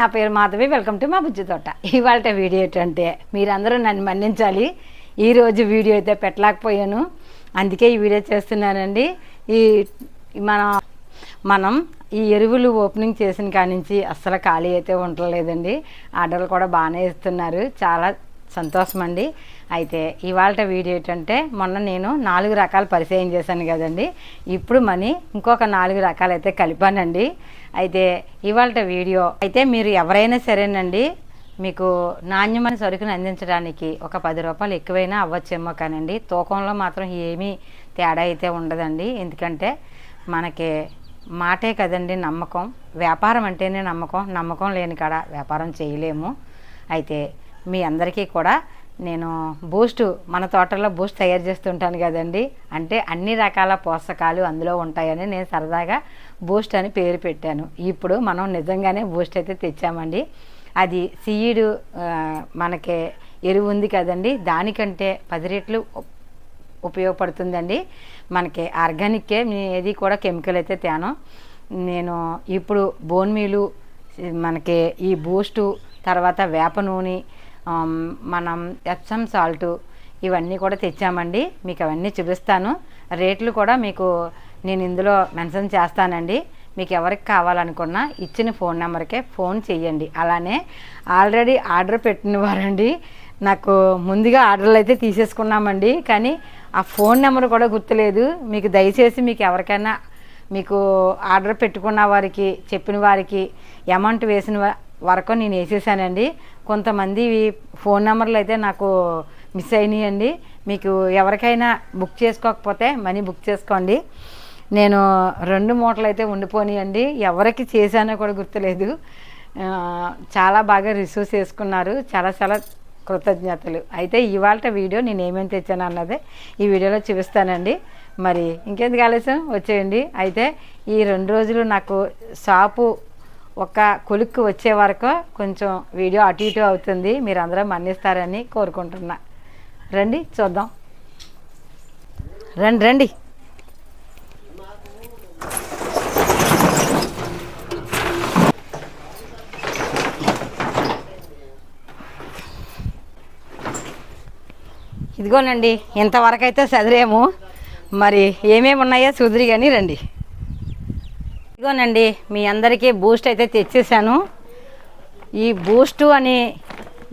నా పేరు Madhavi welcome to మా బుజ్జి తోట. ఇవాళ వీడియో ఏంటంటే మీరందరూ నన్ను మన్నించాలి. ఈరోజు వీడియో అయితే పెట్టలేకపోయాను. అందుకే ఈ వీడియో చేస్తున్నానండి. ఈ మన మనం ఈ ఎరువులు ఓపెనింగ్ చేసిన కానించి నుంచి అస్సలు ఖాళీ అయితే ఉండలేదండి. ఆర్డర్లు కూడా బాగానే ఇస్తున్నారు. చాలా సంతోషం అండి అయితే ఇవాళ వీడియో ఏంటంటే మొన్న నేను నాలుగు రకాలు పరిచయం చేశాను కదండి. ఇప్పుడు మనీ ఇంకొక నాలుగు రకాలు అయితే కలిపానండి. అయితే ఇవాళ వీడియో అయితే మీరు ఎవరైనా సరేనండి మీకు నాణ్యమైన సరుకును అందించడానికి ఒక పది రూపాయలు ఎక్కువైనా అవ్వచ్చేమో కానండి. తూకంలో మాత్రం ఏమీ తేడా అయితే ఉండదండి. ఎందుకంటే మనకి మాటే కదండి నమ్మకం. వ్యాపారం అంటేనే నమ్మకం. నమ్మకం లేని కాడ వ్యాపారం చేయలేము. అయితే మీ అందరికీ కూడా నేను బూస్ట్ మన తోటలో బూస్ట్ తయారు చేస్తుంటాను కదండి. అంటే అన్ని రకాల పోషకాలు అందులో ఉంటాయని నేను సరదాగా బూస్ట్ అని పేరు పెట్టాను. ఇప్పుడు మనం నిజంగానే బూస్ట్ అయితే తెచ్చామండి. అది సీఈడు మనకి ఎరువు ఉంది కదండి. దానికంటే పది రెట్లు ఉపయోగపడుతుందండి. మనకి ఆర్గానిక్కే ఏది కూడా కెమికల్ అయితే తేను. నేను ఇప్పుడు బోన్ మీలు మనకి ఈ బూస్టు తర్వాత వేప నూనె మనం ఎప్సమ్ సాల్ట్ ఇవన్నీ కూడా తెచ్చామండి. మీకు అవన్నీ చూపిస్తాను. రేట్లు కూడా మీకు నేను ఇందులో మెన్షన్ చేస్తానండి. మీకు ఎవరికి కావాలనుకున్నా ఇచ్చిన ఫోన్ నెంబర్కే ఫోన్ చేయండి. అలానే ఆల్రెడీ ఆర్డర్ పెట్టిన వారండి. నాకు ముందుగా ఆర్డర్లు అయితే తీసేసుకున్నామండి. కానీ ఆ ఫోన్ నెంబర్ కూడా గుర్తులేదు. మీకు దయచేసి మీకు ఎవరికైనా మీకు ఆర్డర్ పెట్టుకున్న వారికి చెప్పిన వారికి అమౌంట్ వేసిన వరకు నేను వేసేసానండి. కొంతమంది ఫోన్ నెంబర్లు అయితే నాకు మిస్ అయినాయండి. మీకు ఎవరికైనా బుక్ చేసుకోకపోతే మనీ బుక్ చేసుకోండి. నేను రెండు మూటలు అయితే ఉండిపోనియండి. ఎవరికి చేశానో కూడా గుర్తులేదు. చాలా బాగా రిసీవ్ చేసుకున్నారు చాలా చాలా కృతజ్ఞతలు. అయితే ఇవాళ వీడియో నేను ఏమేమి తెచ్చాను అన్నదే ఈ వీడియోలో చూపిస్తానండి. మరి ఇంకెందుకు ఆలస్యం? వచ్చేయండి. అయితే ఈ రెండు రోజులు నాకు షాపు ఒక కొలుక్కు వచ్చే వరకు కొంచెం వీడియో అటు ఇటు అవుతుంది. మీరు అందరూ మన్నిస్తారని కోరుకుంటున్నా. రండి చూద్దాం. రండి రండి. ఇదిగోనండి ఇంతవరకు అయితే చదివేము మరి ఏమేమి ఉన్నాయో చూదురు కానీ రండి. ఇదిగోనండి మీ అందరికీ బూస్ట్ అయితే తెచ్చేసాను ఈ బూస్టు అని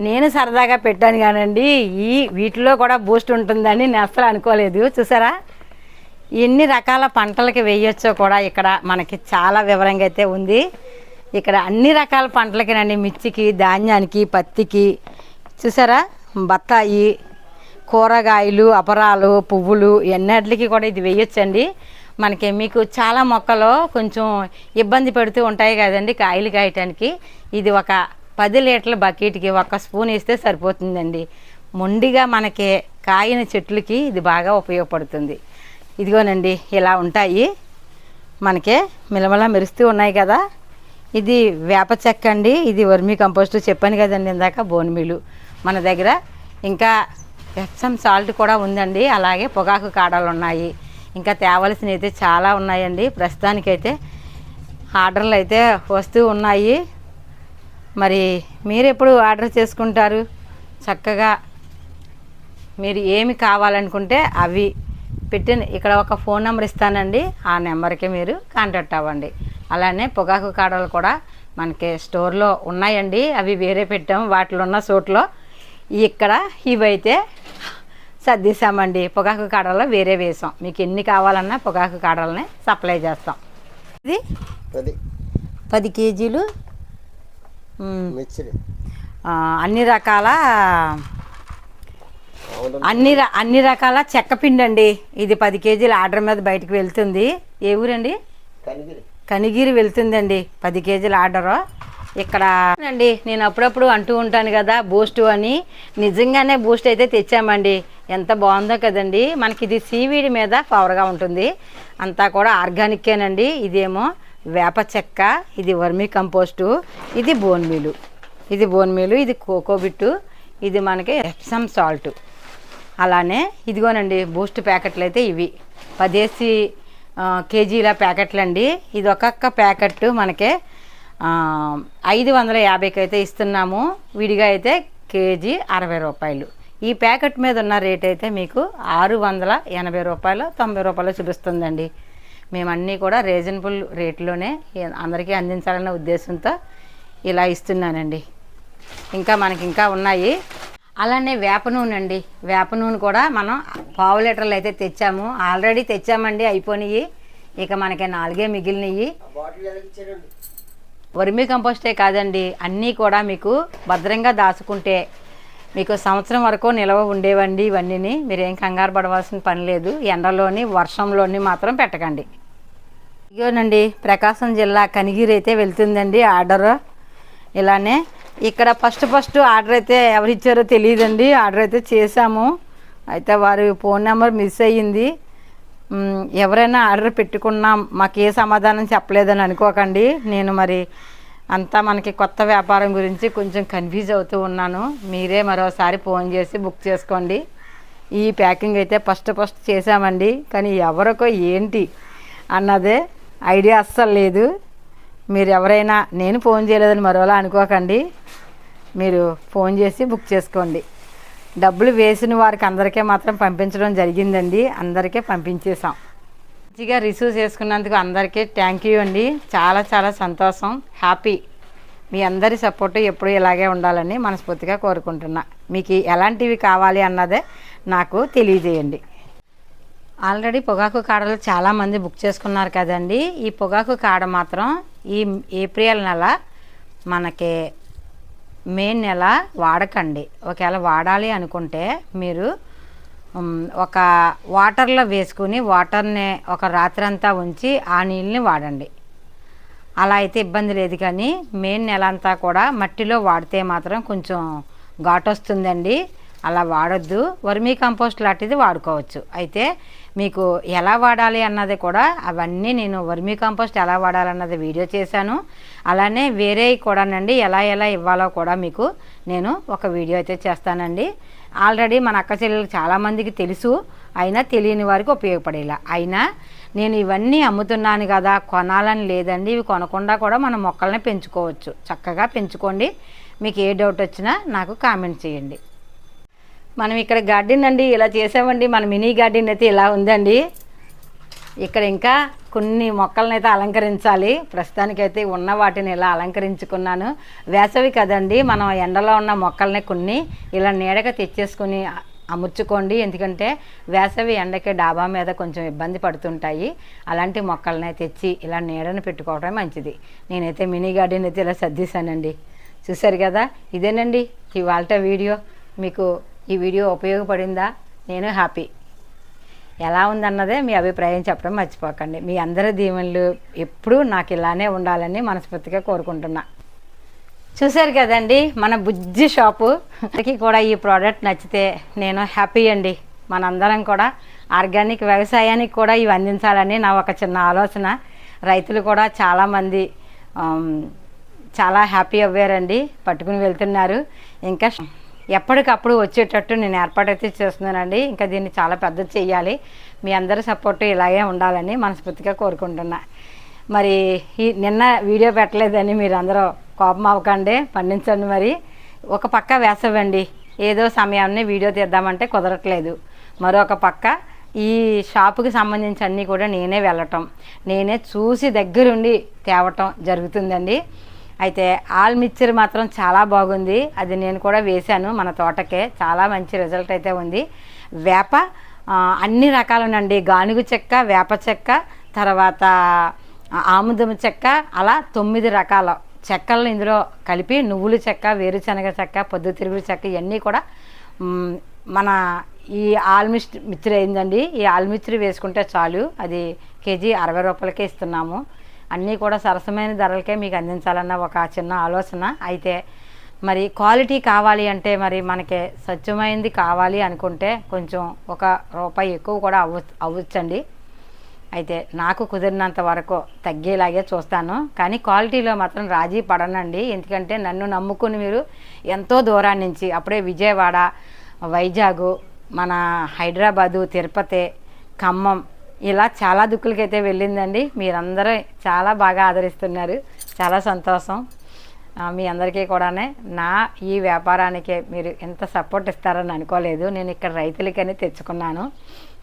నేను సరదాగా పెట్టాను కానండి ఈ వీటిలో కూడా బూస్ట్ ఉంటుందని నేను అసలు అనుకోలేదు. చూసారా? ఎన్ని రకాల పంటలకి వేయొచ్చో కూడా ఇక్కడ మనకి చాలా వివరంగా అయితే ఉంది. ఇక్కడ అన్ని రకాల పంటలకినండి మిర్చికి ధాన్యానికి పత్తికి. చూసారా? బత్తాయి కూరగాయలు అపరాలు పువ్వులు ఎన్నటికి కూడా ఇది వేయొచ్చండి. మనకి మీకు చాలా మొక్కలు కొంచెం ఇబ్బంది పెడుతూ ఉంటాయి కదండి కాయలు కాయటానికి. ఇది ఒక పది లీటర్ల బకెట్కి ఒక స్పూన్ వేస్తే సరిపోతుందండి. మొండిగా మనకి కాయని చెట్లకి ఇది బాగా ఉపయోగపడుతుంది. ఇదిగోనండి ఇలా ఉంటాయి. మనకి మిలమల మెరుస్తూ ఉన్నాయి కదా. ఇది వేప చెక్క అండి. ఇది వర్మీ కంపోస్ట్ చెప్పాను కదండి ఇందాక బోన్ మీలు. మన దగ్గర ఇంకా ఎస్ఎం సాల్ట్ కూడా ఉందండి. అలాగే పొగాకు కాడలు ఉన్నాయి. ఇంకా తేవలసినవి అయితే చాలా ఉన్నాయండి. ప్రస్తుతానికైతే ఆర్డర్లు అయితే వస్తూ ఉన్నాయి. మరి మీరు ఎప్పుడు ఆర్డర్ చేసుకుంటారు? చక్కగా మీరు ఏమి కావాలనుకుంటే అవి పెట్టిన ఇక్కడ ఒక ఫోన్ నెంబర్ ఇస్తానండి. ఆ నెంబర్కి మీరు కాంటాక్ట్ అవ్వండి. అలానే పొగాకు కాడలు కూడా మనకి స్టోర్లో ఉన్నాయండి. అవి వేరే పెట్టాము. వాటిలో ఉన్న చోట్లో ఇక్కడ ఇవైతే సర్దీసామండి పొగాకు కాడల్లో వేరే వేసాం. మీకు ఎన్ని కావాలన్నా పొగాకు కాడలని సప్లై చేస్తాం. ఇది పది. పది కేజీలు అన్ని రకాల అన్ని అన్ని రకాల చెక్క పిండి అండి ఇది పది కేజీల ఆర్డర్ మీద బయటకు వెళ్తుంది. ఏ ఊరండి? కనిగిరి. కనిగిరి వెళ్తుందండి. పది కేజీల ఆర్డరు. ఇక్కడ అండి నేను అప్పుడప్పుడు అంటూ ఉంటాను కదా బూస్ట్ అని. నిజంగానే బూస్ట్ అయితే తెచ్చామండి. ఎంత బాగుందో కదండి. మనకి ఇది సీవీడి మీద పవర్గా ఉంటుంది. అంతా కూడా ఆర్గానిక్కేనండి. ఇదేమో వేప చెక్క ఇది వర్మీ కంపోస్టు ఇది బోన్ మీలు. ఇది బోన్ మీలు ఇది కోకోబిట్టు ఇది మనకి ఎప్సమ్ సాల్ట్. అలానే ఇదిగోనండి బూస్ట్ ప్యాకెట్లు అయితే ఇవి. పదేసి కేజీల ప్యాకెట్లు అండి ఇది ఒక్కొక్క ప్యాకెట్ మనకి ఐదు వందల యాభైకి అయితే ఇస్తున్నాము. విడిగా అయితే కేజీ అరవై రూపాయలు. ఈ ప్యాకెట్ మీద ఉన్న రేట్ అయితే మీకు ఆరు వందల ఎనభై రూపాయలు తొంభై రూపాయలు చూపిస్తుందండి. మేము అన్నీ కూడా రీజనబుల్ రేట్లోనే అందరికీ అందించాలనే ఉద్దేశంతో ఇలా ఇస్తున్నానండి. ఇంకా మనకి ఇంకా ఉన్నాయి. అలానే వేప నూనె అండి వేప నూనె కూడా మనం పావు లీటర్లు అయితే తెచ్చాము. ఆల్రెడీ తెచ్చామండి అయిపోయినాయి ఇక మనకి నాలుగే మిగిలినవి వర్మీ కంపోస్టే కాదండి. అన్నీ కూడా మీకు భద్రంగా దాచుకుంటే మీకు సంవత్సరం వరకు నిల్వ ఉండేవండి ఇవన్నీ మీరేం కంగారు పడవలసిన పని లేదు. ఎండలోని వర్షంలోని మాత్రం పెట్టకండి. ఇగోనండి ప్రకాశం జిల్లా కనిగిరి అయితే వెళ్తుందండి ఆర్డర్. ఇలానే ఇక్కడ ఫస్ట్ ఫస్ట్ ఆర్డర్ అయితే ఎవరు ఇచ్చారో తెలియదండి. ఆర్డర్ అయితే చేశాము. అయితే వారి ఫోన్ నెంబర్ మిస్ అయ్యింది. ఎవరైనా ఆర్డర్ పెట్టుకున్నా మాకు ఏ సమాధానం చెప్పలేదని అనుకోకండి. నేను మరి అంతా మనకి కొత్త వ్యాపారం గురించి కొంచెం కన్ఫ్యూజ్ అవుతూ ఉన్నాను. మీరే మరోసారి ఫోన్ చేసి బుక్ చేసుకోండి. ఈ ప్యాకింగ్ అయితే ఫస్ట్ ఫస్ట్ చేసామండి కానీ ఎవరికో ఏంటి అన్నదే ఐడియా అస్సలు లేదు. మీరు ఎవరైనా నేను ఫోన్ చేయలేదని మరోలా అనుకోకండి. మీరు ఫోన్ చేసి బుక్ చేసుకోండి. డబ్బులు వేసిన వారికి అందరికీ మాత్రం పంపించడం జరిగిందండి. అందరికీ పంపించేసాం మంచిగా రిసీవ్ చేసుకున్నందుకు అందరికీ థ్యాంక్ యూ అండి. చాలా చాలా సంతోషం. హ్యాపీ మీ అందరి సపోర్ట్ ఎప్పుడు ఇలాగే ఉండాలని మనస్ఫూర్తిగా కోరుకుంటున్నా. మీకు ఎలాంటివి కావాలి అన్నదే నాకు తెలియజేయండి. ఆల్రెడీ పొగాకు కాడలు చాలామంది బుక్ చేసుకున్నారు కదండి. ఈ పొగాకు కాడ మాత్రం ఈ ఏప్రిల్ నెల మనకి మే నెల వాడకండి. ఒకవేళ వాడాలి అనుకుంటే మీరు ఒక వాటర్లో వేసుకుని వాటర్ని ఒక రాత్రంతా ఉంచి ఆ నీళ్ళని వాడండి. అలా అయితే ఇబ్బంది లేదు కానీ మెయిన్ నెల అంతా కూడా మట్టిలో వాడితే మాత్రం కొంచెం ఘాటు వస్తుందండి అలా వాడొద్దు. వర్మీ కంపోస్ట్ లాంటిది వాడుకోవచ్చు. అయితే మీకు ఎలా వాడాలి అన్నది కూడా అవన్నీ నేను వర్మీ కంపోస్ట్ ఎలా వాడాలన్నది వీడియో చేశాను. అలానే వేరే కూడానండి ఎలా ఎలా ఇవ్వాలో కూడా మీకు నేను ఒక వీడియో అయితే చేస్తానండి. ఆల్రెడీ మన అక్క చెల్లెలకు చాలామందికి తెలుసు అయినా తెలియని వారికి ఉపయోగపడేలా. అయినా నేను ఇవన్నీ అమ్ముతున్నాను కదా కొనాలని లేదండి ఇవి కొనకుండా కూడా మనం మొక్కల్ని పెంచుకోవచ్చు. చక్కగా పెంచుకోండి. మీకు ఏ డౌట్ వచ్చినా నాకు కామెంట్ చేయండి. మనం ఇక్కడ గార్డెన్ అండి ఇలా చేసామండి. మన మినీ గార్డెన్ అయితే ఇలా ఉందండి. ఇక్కడ ఇంకా కొన్ని మొక్కలను అయితే అలంకరించాలి. ప్రస్తుతానికైతే ఉన్న వాటిని ఇలా అలంకరించుకున్నాను. వేసవి కదండి మనం ఎండలో ఉన్న మొక్కల్ని కొన్ని ఇలా నీడగా తెచ్చేసుకుని అమర్చుకోండి. ఎందుకంటే వేసవి ఎండకి డాబా మీద కొంచెం ఇబ్బంది పడుతుంటాయి. అలాంటి మొక్కలనే తెచ్చి ఇలా నీడను పెట్టుకోవడం మంచిది. నేనైతే మినీ గార్డెన్ అయితే ఇలా సర్దేశానండి. చూసారు కదా? ఇదేనండి ఇవాళ వీడియో. మీకు ఈ వీడియో ఉపయోగపడిందా? నేను హ్యాపీ. ఎలా ఉందన్నదే మీ అభిప్రాయం చెప్పడం మర్చిపోకండి. మీ అందరి దీవెనలు ఎప్పుడూ నాకు ఇలానే ఉండాలని మనస్ఫూర్తిగా కోరుకుంటున్నా. చూశారు కదండి మన బుజ్జి షాపు. కూడా ఈ ప్రోడక్ట్ నచ్చితే నేను హ్యాపీ అండి. మనందరం కూడా ఆర్గానిక్ వ్యవసాయానికి కూడా ఇవి అందించాలని నా ఒక చిన్న ఆలోచన. రైతులు కూడా చాలామంది చాలా హ్యాపీ అవ్వారండి. పట్టుకుని వెళ్తున్నారు. ఇంకా ఎప్పటికప్పుడు వచ్చేటట్టు నేను ఏర్పాటైతే చేస్తున్నానండి. ఇంకా దీన్ని చాలా పెద్దది చేయాలి. మీ అందరి సపోర్ట్ ఇలాగే ఉండాలని మనస్ఫూర్తిగా కోరుకుంటున్నా. మరి ఈ నిన్న వీడియో పెట్టలేదని మీరందరూ కోపం అవ్వకండి పండించండి మరి. ఒక పక్క వేసవండి. ఏదో సమయాన్ని వీడియో తీద్దామంటే కుదరట్లేదు. మరొక పక్క ఈ షాపుకి సంబంధించి అన్నీ కూడా నేనే వెళ్ళటం. నేనే చూసి దగ్గరుండి తేవటం జరుగుతుందండి. అయితే ఆల్ మిక్చర్ మాత్రం చాలా బాగుంది. అది నేను కూడా వేశాను మన తోటకే. చాలా మంచి రిజల్ట్ అయితే ఉంది. వేప అన్ని రకాలనండి. గానుగు చెక్క వేప చెక్క తర్వాత ఆముదం చెక్క అలా తొమ్మిది రకాల చెక్కలను ఇందులో కలిపి నువ్వుల చెక్క వేరుశనగ చెక్క పొద్దుతిరుగుడు చెక్క ఇవన్నీ కూడా మన ఈ ఆల్మిస్ట్ మిక్చర్ అయిందండి ఈ ఆల్మిక్చర్ వేసుకుంటే చాలు. అది కేజీ అరవై రూపాయలకే ఇస్తున్నాము. అన్నీ కూడా సరసమైన ధరలకే మీకు అందించాలన్న ఒక చిన్న ఆలోచన. అయితే మరి క్వాలిటీ కావాలి అంటే మరి మనకి స్వచ్ఛమైనది కావాలి అనుకుంటే కొంచెం ఒక రూపాయి ఎక్కువ కూడా అవ్వ అవ్వచ్చండి. అయితే నాకు కుదిరినంత వరకు తగ్గేలాగే చూస్తాను. కానీ క్వాలిటీలో మాత్రం రాజీ పడనండి. ఎందుకంటే నన్ను నమ్ముకుని మీరు ఎంతో దూరాన్ని నుంచి అప్పుడే విజయవాడ వైజాగ్ మన హైదరాబాదు తిరుపతి ఖమ్మం ఇలా చాలా దుక్కులకైతే వెళ్ళిందండి. మీరందరూ చాలా బాగా ఆదరిస్తున్నారు. చాలా సంతోషం. మీ అందరికీ కూడానే నా ఈ వ్యాపారానికే మీరు ఎంత సపోర్ట్ ఇస్తారని అనుకోలేదు. నేను ఇక్కడ రైతులకని తెచ్చుకున్నాను.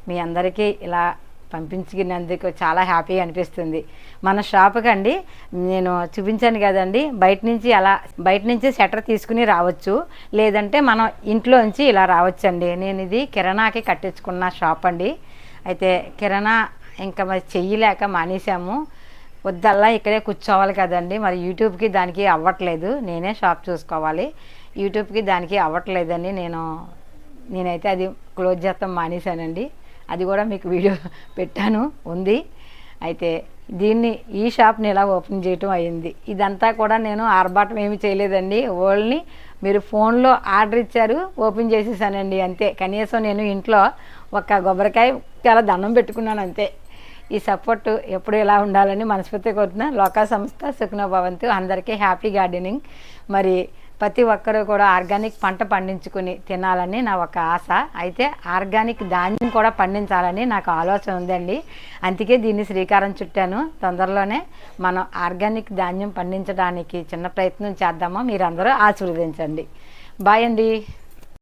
మీ అందరికీ ఇలా పంపించినందుకు చాలా హ్యాపీ అనిపిస్తుంది. మన షాప్కి అండి నేను చూపించాను కదండి బయట నుంచి అలా బయట నుంచి షట్టర్ తీసుకుని రావచ్చు. లేదంటే మనం ఇంట్లోంచి ఇలా రావచ్చండి. నేను ఇది కిరాణాకి కట్టించుకున్న షాప్ అండి. అయితే కిరాణా ఇంకా మరి చెయ్యలేక మానేసాము వద్దల్లా ఇక్కడే కూర్చోవాలి కదండి. మరి యూట్యూబ్కి దానికి అవ్వట్లేదు. నేనే షాప్ చూసుకోవాలి. యూట్యూబ్కి దానికి అవ్వట్లేదని నేను నేనైతే అది క్లోజ్ చేస్తాం మానేశానండి. అది కూడా మీకు వీడియో పెట్టాను. ఉంది. అయితే దీన్ని ఈ షాప్ని ఇలా ఓపెన్ చేయటం అయింది. ఇదంతా కూడా నేను ఆర్భాటం ఏమి చేయలేదండి. ఓన్లీ మీరు ఫోన్లో ఆర్డర్ ఇచ్చారు ఓపెన్ చేసేసానండి అంతే. కనీసం నేను ఇంట్లో ఒక కొబ్బరికాయ చాలా దండం పెట్టుకున్నాను అంతే. ఈ సపోర్ట్ ఎప్పుడు ఇలా ఉండాలని మనస్ఫూర్తి కోరుతున్నా. లోకా సంస్థ సుఖన భవంతు. అందరికీ హ్యాపీ గార్డెనింగ్. మరి ప్రతి ఒక్కరూ కూడా ఆర్గానిక్ పంట పండించుకుని తినాలని నా ఒక ఆశ. అయితే ఆర్గానిక్ ధాన్యం కూడా పండించాలని నాకు ఆలోచన ఉందండి. అందుకే దీన్ని శ్రీకారం చుట్టాను. తొందరలోనే మనం ఆర్గానిక్ ధాన్యం పండించడానికి చిన్న ప్రయత్నం చేద్దామో మీరందరూ ఆశీర్వదించండి. బాయ్ అండి.